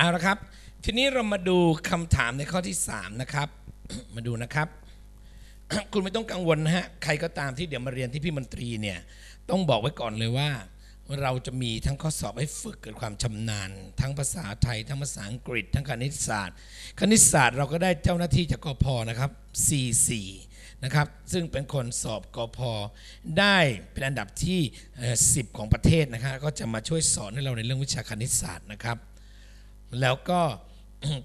เอาละครับ ทีนี้เรามาดูคำถามในข้อที่ 3 นะครับ มาดูนะครับ คุณไม่ต้องกังวลนะฮะ ใครก็ตามที่เดี๋ยวมาเรียนที่พี่มนตรีเนี่ย ต้องบอกไว้ก่อนเลยว่า เราจะมีทั้งข้อสอบให้ฝึกเกิดความชำนาญ ทั้งภาษาไทย ทั้งภาษาอังกฤษ ทั้งคณิตศาสตร์ คณิตศาสตร์เราก็ได้เจ้าหน้าที่จากกพนะครับ C4 นะครับ ซึ่งเป็นคนสอบกพได้เป็นอันดับที่ 10 ของประเทศนะครับก็จะมาช่วยสอนให้เราในเรื่องวิชาคณิตศาสตร์นะครับ แล้วก็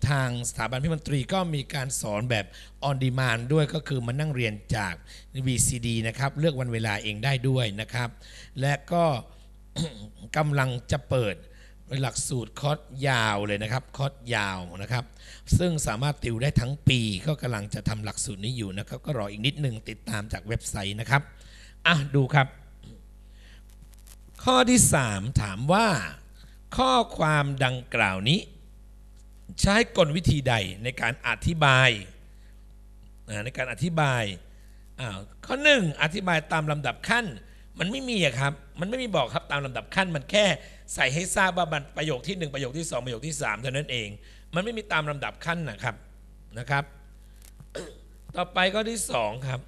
ทางสถาบันพิมนตรีก็มีการสอนแบบ on demand ด้วยก็คือมานั่งเรียนจาก VCD นะครับ เลือกวันเวลาเองได้ด้วยนะครับ และก็กำลังจะเปิดหลักสูตรคอร์สยาวเลยนะครับ คอร์สยาวนะครับ ซึ่งสามารถติวได้ทั้งปีก็กำลังจะทำหลักสูตรนี้อยู่นะครับ ก็รออีกนิดหนึ่งติดตามจากเว็บไซต์นะครับอะดูครับ ข้อที่ 3 ถามว่า ข้อความดังกล่าวนี้ ใช้กลวิธีใดในการอธิบายในการอธิบายอ้าวข้อหนึ่งอธิบายตามลำดับขั้น มันไม่มีอะครับ มันไม่มีบอกครับตามลำดับขั้น มันแค่ใส่ให้ทราบว่าประโยคที่หนึ่งประโยคที่สองประโยคที่สามเท่านั้นเอง มันไม่มีตามลำดับขั้นนะครับนะครับ ต่อไปข้อที่สองครับ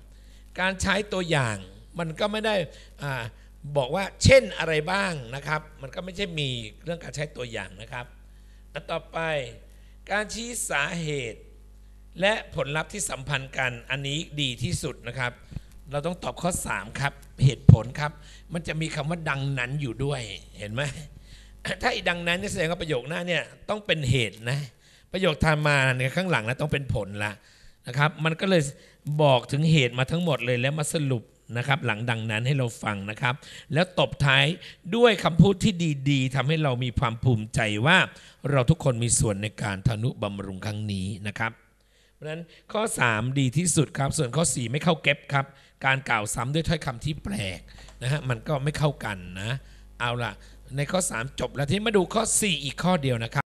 การใช้ตัวอย่างมันก็ไม่ได้อาบอกว่าเช่นอะไรบ้างนะครับ มันก็ไม่ใช่มีเรื่องการใช้ตัวอย่างนะครับอันต่อไป การชี้สาเหตุและผลลัพธ์ที่สัมพันธ์กันอันนี้ดีที่สุดนะครับ เราต้องตอบข้อ 3 ครับ เหตุผลครับ มันจะมีคำว่าดังนั้นอยู่ด้วยเห็นไหมถ้าอีดังนั้นนี่แสดงว่าประโยคหน้าเนี่ยต้องเป็นเหตุนะ ประโยคทามาเนี่ยข้างหลังนะต้องเป็นผลละนะครับ มันก็เลยบอกถึงเหตุมาทั้งหมดเลยแล้วมาสรุป นะครับหลังดังนั้นให้เราฟังนะครับ แล้วตบท้ายด้วยคำพูดที่ดีๆทำให้เรามีความภูมิใจว่าเราทุกคนมีส่วนในการทนุบำรุงครั้งนี้นะครับ เพราะฉะนั้นข้อ 3 ดีที่สุดครับ ส่วนข้อ 4 ไม่เข้าเก็บครับ การกล่าวซ้ำด้วยถ้อยคำที่แปลกนะฮะมันก็ไม่เข้ากันนะ เอาล่ะ ในข้อ 3 จบแล้วที่มาดูข้อ 4 อีกข้อเดียวนะครับ